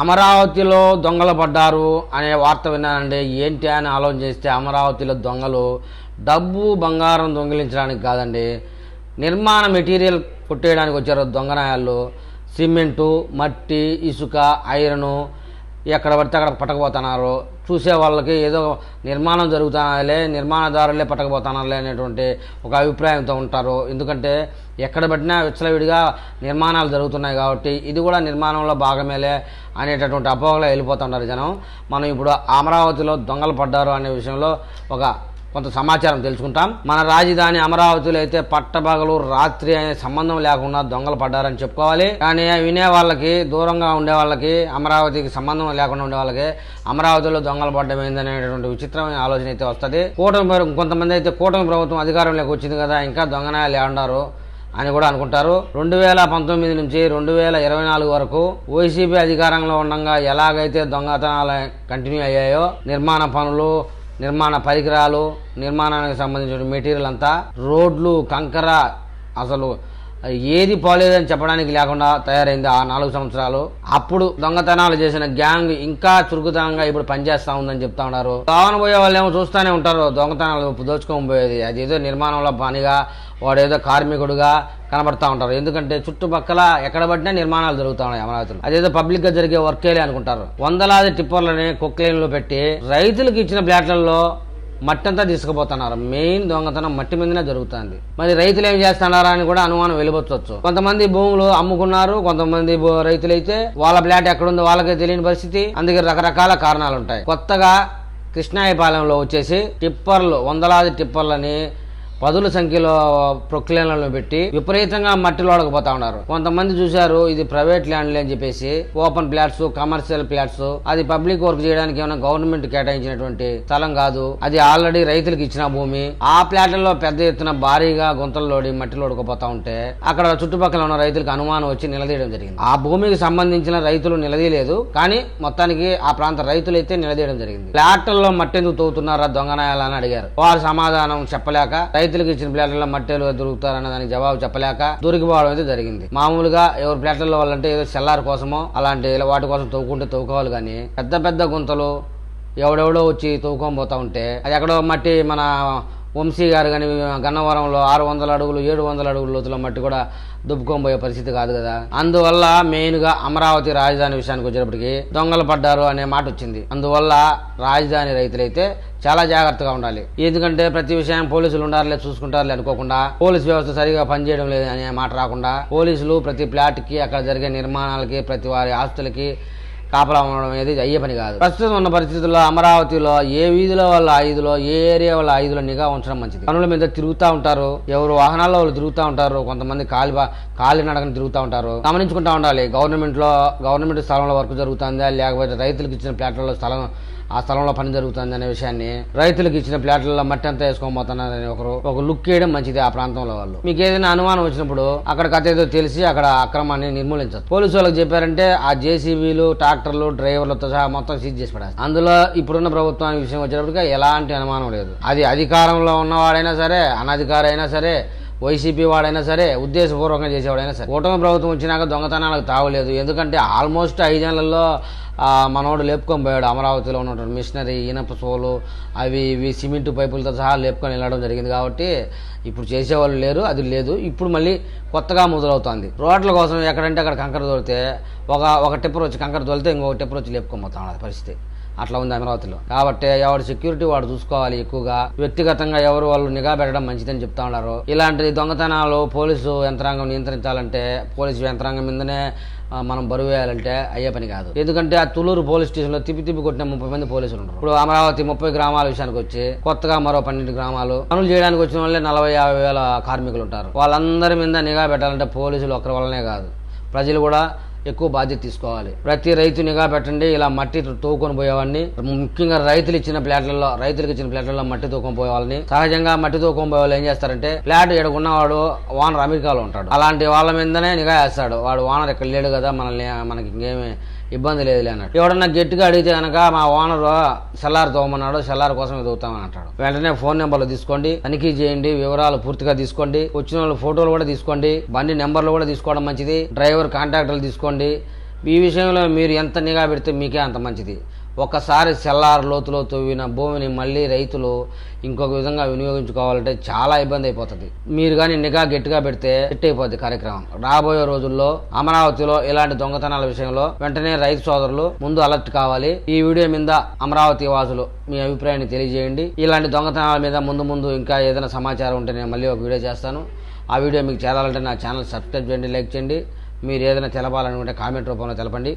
అమరావతిలో దొంగలు పడ్డారు అనే వార్త విన్నానండి. ఏంటి అని ఆలోచన చేస్తే అమరావతిలో దొంగలు డబ్బు బంగారం దొంగిలించడానికి కాదండి. నిర్మాణ మెటీరియల్ కొట్టేయడానికి వచ్చారు దొంగనాయాళ్ళు సిమెంటు మట్టి ఇసుక ఐరను ఎక్కడ పడితే అక్కడ పట్టకపోతున్నారు. చూసే వాళ్ళకి ఏదో నిర్మాణం జరుగుతున్నారులే నిర్మాణదారులే పట్టకపోతున్నారులే అనేటువంటి ఒక అభిప్రాయంతో ఉంటారు. ఎందుకంటే ఎక్కడ పట్టినా విచ్చలవిడిగా నిర్మాణాలు జరుగుతున్నాయి కాబట్టి ఇది కూడా నిర్మాణంలో భాగమేలే అనేటటువంటి అపోహలో వెళ్ళిపోతున్నారు జనం. మనం ఇప్పుడు అమరావతిలో దొంగలు పడ్డారు అనే విషయంలో ఒక కొంత సమాచారం తెలుసుకుంటాం. మన రాజధాని అమరావతిలో అయితే పట్టబగలు రాత్రి అనే సంబంధం లేకుండా దొంగలు పడ్డారని చెప్పుకోవాలి. కానీ వినే వాళ్ళకి దూరంగా ఉండే వాళ్ళకి అమరావతికి సంబంధం లేకుండా ఉండే వాళ్ళకి అమరావతిలో దొంగలు పడ్డం ఏందనేటువంటి విచిత్రమైన ఆలోచన అయితే వస్తుంది. కూటమి కొంతమంది అయితే కూటమి ప్రభుత్వం అధికారంలోకి వచ్చింది కదా ఇంకా దొంగనాయాలు ఏమన్నారు అని కూడా అనుకుంటారు. రెండు వేల పంతొమ్మిది నుంచి రెండు వేల ఇరవై నాలుగు వరకు వైసీపీ అధికారంలో ఉండగా ఎలాగైతే దొంగతనాలు కంటిన్యూ అయ్యాయో నిర్మాణ పనులు నిర్మాణ పరికరాలు నిర్మాణానికి సంబంధించిన మెటీరియల్ అంతా రోడ్లు కంకర అసలు ఏది పోలేదని చెప్పడానికి లేకుండా తయారైంది ఆ నాలుగు సంవత్సరాలు. అప్పుడు దొంగతనాలు చేసిన గ్యాంగ్ ఇంకా చురుకుతనంగా ఇప్పుడు పనిచేస్తా ఉందని చెప్తా ఉన్నారు. కావన పోయే వాళ్ళు ఏమో చూస్తూనే ఉంటారు దొంగతనాలు దోచుకొని పోయేది. అది ఏదో నిర్మాణంలో పనిగా వాడేదో కార్మికుడుగా కనబడతా ఉంటారు. ఎందుకంటే చుట్టుపక్కల ఎక్కడ పట్టినా నిర్మాణాలు జరుగుతూ ఉన్నాయి అమరావతిలో. అదేదో పబ్లిక్గా జరిగే వర్కేలే అనుకుంటారు. వందలాది టిప్పర్లని కుక్లైన్లో పెట్టి రైతులకు ఇచ్చిన ప్లాట్లలో మట్టి అంతా తీసుకుపోతున్నారు. మెయిన్ దొంగతనం మట్టి మీదనే జరుగుతుంది. మరి రైతులు ఏం చేస్తున్నారా అని కూడా అనుమానం వెలిబొచ్చవచ్చు కొంతమంది భూములు అమ్ముకున్నారు కొంతమంది భూ- రైతులైతే వాళ్ళ ప్లాట్ ఎక్కడుందో వాళ్ళకే తెలియని పరిస్థితి. అందుకే రకరకాల కారణాలు ఉంటాయి కొత్తగా కృష్ణాయపాలెంలో వచ్చేసి టిప్పర్లు వందలాది టిప్పర్లని పదుల సంఖ్యలో ప్రొక్లేన్లను పెట్టి విపరీతంగా మట్టి లోడకపోతా ఉన్నారు. కొంతమంది చూశారు ఇది ప్రైవేట్ ల్యాండ్లు అని చెప్పేసి ఓపెన్ ప్లాట్స్ కమర్షియల్ ప్లాట్స్ అది పబ్లిక్ వర్క్ చేయడానికి ఏమైనా గవర్నమెంట్ కేటాయించినటువంటి స్థలం కాదు. అది ఆల్రెడీ రైతులకు ఇచ్చిన భూమి. ఆ ప్లాట్లలో పెద్ద ఎత్తున భారీగా గుంతలు లోడి మట్టి లోడుకుపోతా ఉంటే అక్కడ చుట్టుపక్కల ఉన్న రైతులకు అనుమానం వచ్చి నిలదీయడం జరిగింది. ఆ భూమికి సంబంధించిన రైతులు నిలదీయలేదు కానీ మొత్తానికి ఆ ప్రాంత రైతులైతే నిలదీయడం జరిగింది. ప్లాట్లలో మట్టి ఎందుకు తవ్వుతున్నారా దొంగనాయాలని అడిగారు. వారు సమాధానం చెప్పలేక రైతు రైతులకు ఇచ్చిన ప్లాట్లలో మట్టెలు దొరుకుతారన్న దానికి జవాబు చెప్పలేక దొరికిపోవడం అయితే జరిగింది. మామూలుగా ఎవరు ప్లాట్లలో వాళ్ళంటే ఏదో సెల్లార్ కోసమో అలాంటి వాటి కోసం తవ్వుకుంటే తవ్వుకోవాలి కానీ పెద్ద పెద్ద గుంతలు ఎవడెవడో వచ్చి తవ్వుకొని పోతా ఉంటే అది ఎక్కడో మట్టి మన వంశీ గారు కానీ గన్నవరంలో ఆరు వందల అడుగులు ఏడు వందల అడుగుల లోతుల మట్టి కూడా దుబ్బుకోబోయే పరిస్థితి కాదు కదా. అందువల్ల మెయిన్గా అమరావతి రాజధాని విషయానికి వచ్చేటప్పటికి దొంగలు పడ్డారు అనే మాట వచ్చింది. అందువల్ల రాజధాని రైతులైతే చాలా జాగ్రత్తగా ఉండాలి. ఎందుకంటే ప్రతి విషయం పోలీసులు ఉండారులే చూసుకుంటారులే అనుకోకుండా పోలీస్ వ్యవస్థ సరిగా పనిచేయడం లేదు అనే మాట రాకుండా పోలీసులు ప్రతి ప్లాట్కి అక్కడ జరిగే నిర్మాణాలకి ప్రతి వారి ఆస్తులకి కాపలా ఉండడం అనేది అయ్యే పని కాదు. ప్రస్తుతం ఉన్న పరిస్థితుల్లో అమరావతిలో ఏ వీధిలో వాళ్ళ ఐదులో ఏ ఏరియా వాళ్ళ ఐదులో నిఘా ఉంచడం మంచిది. పనుల మీద తిరుగుతూ ఉంటారు. ఎవరు వాహనాల్లో వాళ్ళు తిరుగుతూ ఉంటారు. కొంతమంది కాలి కాలి నడకని తిరుగుతూ ఉంటారు. గమనించుకుంటా ఉండాలి. గవర్నమెంట్లో గవర్నమెంట్ స్థలంలో వర్క్ జరుగుతుందా? లేకపోతే రైతులకు ఇచ్చిన ప్లాట్లలో స్థలం ఆ స్థలంలో పని జరుగుతుంది అనే విషయాన్ని రైతులకు ఇచ్చిన ప్లాట్లలో మట్టి అంతా వేసుకొని పోతున్నారని ఒకరు. ఒక లుక్ వేయడం మంచిది ఆ ప్రాంతంలో వాళ్ళు. మీకు ఏదైనా అనుమానం వచ్చినప్పుడు అక్కడ కథ ఏదో తెలిసి అక్కడ అక్రమాన్ని నిర్మూలించారు పోలీసు వాళ్ళకి చెప్పారంటే ఆ జేసీబీలు ట్రాక్టర్లు డ్రైవర్లతో సహా మొత్తం సీజ్ చేసి పడేస్తారు. అందులో ఇప్పుడున్న ప్రభుత్వానికి విషయం వచ్చేటప్పటికి ఎలాంటి అనుమానం లేదు. అది అధికారంలో ఉన్నవాడైనా సరే అనధికారైనా సరే వైసీపీ వాడైనా సరే ఉద్దేశపూర్వకంగా చేసేవాడైనా సరే. కూటమి ప్రభుత్వం వచ్చినాక దొంగతనాలకు తావలేదు. ఎందుకంటే ఆల్మోస్ట్ ఐదేళ్ళలో మనోడు లేపుకొని పోయాడు అమరావతిలో ఉన్నటువంటి మిషనరీ ఇనప సోలు అవి ఇవి సిమెంట్ పైపులతో సహా లేపుకొని వెళ్ళడం జరిగింది కాబట్టి ఇప్పుడు చేసేవాళ్ళు లేరు అది లేదు. ఇప్పుడు మళ్ళీ కొత్తగా మొదలవుతుంది. రోడ్ల కోసం ఎక్కడంటే అక్కడ కంకర తోలితే ఒక ఒక టిప్పర్ వచ్చి కంకర తోలితే ఇంకొక టిప్పర్ వచ్చి లేపుకొని పోతా పరిస్థితి. అట్లా ఉంది అమరావతిలో. కాబట్టి ఎవరి సెక్యూరిటీ వాడు చూసుకోవాలి ఎక్కువగా. వ్యక్తిగతంగా ఎవరు వాళ్ళు నిఘా పెట్టడం మంచిదని చెప్తా ఉన్నారు. ఇలాంటి దొంగతనాలు పోలీసు యంత్రాంగం నియంత్రించాలంటే పోలీసు యంత్రాంగం మీదనే మనం బరువు వేయాలంటే అయ్యే పని కాదు. ఎందుకంటే ఆ తులూరు పోలీస్ స్టేషన్లో తిప్పి తిప్పి కొట్టిన ముప్పై మంది పోలీసులు ఉన్నారు. ఇప్పుడు అమరావతి ముప్పై గ్రామాల విషయానికి వచ్చి కొత్తగా మరో పన్నెండు గ్రామాలు పనులు చేయడానికి వచ్చిన వాళ్ళే నలభై యాభై వేల కార్మికులు ఉంటారు. వాళ్ళందరి మీద నిఘా పెట్టాలంటే పోలీసులు ఒక్కరి వల్లనే కాదు. ప్రజలు కూడా ఎక్కువ బాధ్యత తీసుకోవాలి. ప్రతి రైతు నిఘా పెట్టండి ఇలా మట్టి తోకొని పోయేవాడిని. ముఖ్యంగా రైతులు ఇచ్చిన ప్లాట్లలో రైతులకు ఇచ్చిన ప్లాట్లలో మట్టి తోకొని పోయేవాళ్ళని. సహజంగా మట్టి తోకొని పోయే వాళ్ళు ఏం చేస్తారంటే ప్లాట్ ఎడుకున్నవాడు ఓనర్ అమెరికాలో ఉంటాడు. అలాంటి వాళ్ళ మీదనే నిఘా వేస్తాడు. వాడు ఓనర్ ఇక్కడ లేడు కదా మనల్ని మనకి ఇంకేమి ఇబ్బంది లేదు అన్నట్టు. ఎవడన్నా గట్టిగా అడిగితే కనుక మా ఓనర్ సెల్లార్ తోమన్నాడు సెల్లార్ కోసం ఎదుగుతామని అంటాడు. వెంటనే ఫోన్ నెంబర్లు తీసుకోండి తనిఖీ చేయండి వివరాలు పూర్తిగా తీసుకోండి వచ్చిన వాళ్ళు ఫోటోలు కూడా తీసుకోండి బండి నెంబర్లు కూడా తీసుకోవడం మంచిది డ్రైవర్ కాంటాక్టర్లు తీసుకోండి. ఈ విషయంలో మీరు ఎంత నిఘా పెడితే మీకే అంత మంచిది. ఒకసారి సెల్లార్ లోతులో తవ్విన భూమిని మళ్ళీ రైతులు ఇంకొక విధంగా వినియోగించుకోవాలంటే చాలా ఇబ్బంది అయిపోతుంది. మీరు కానీ నిఘా గట్టిగా పెడితే సెట్ అయిపోద్ది కార్యక్రమం. రాబోయే రోజుల్లో అమరావతిలో ఇలాంటి దొంగతనాల విషయంలో వెంటనే రైతు సోదరులు ముందు అలర్ట్ కావాలి. ఈ వీడియో మీద అమరావతి వాసులు మీ అభిప్రాయాన్ని తెలియజేయండి. ఇలాంటి దొంగతనాల మీద ముందు ముందు ఇంకా ఏదైనా సమాచారం ఉంటే నేను మళ్ళీ ఒక వీడియో చేస్తాను. ఆ వీడియో మీకు చేరాలంటే నా ఛానల్ సబ్స్క్రైబ్ చేయండి లైక్ చేయండి. మీరు ఏదైనా తెలపాలనుకుంటే కామెంట్ రూపంలో తెలపండి.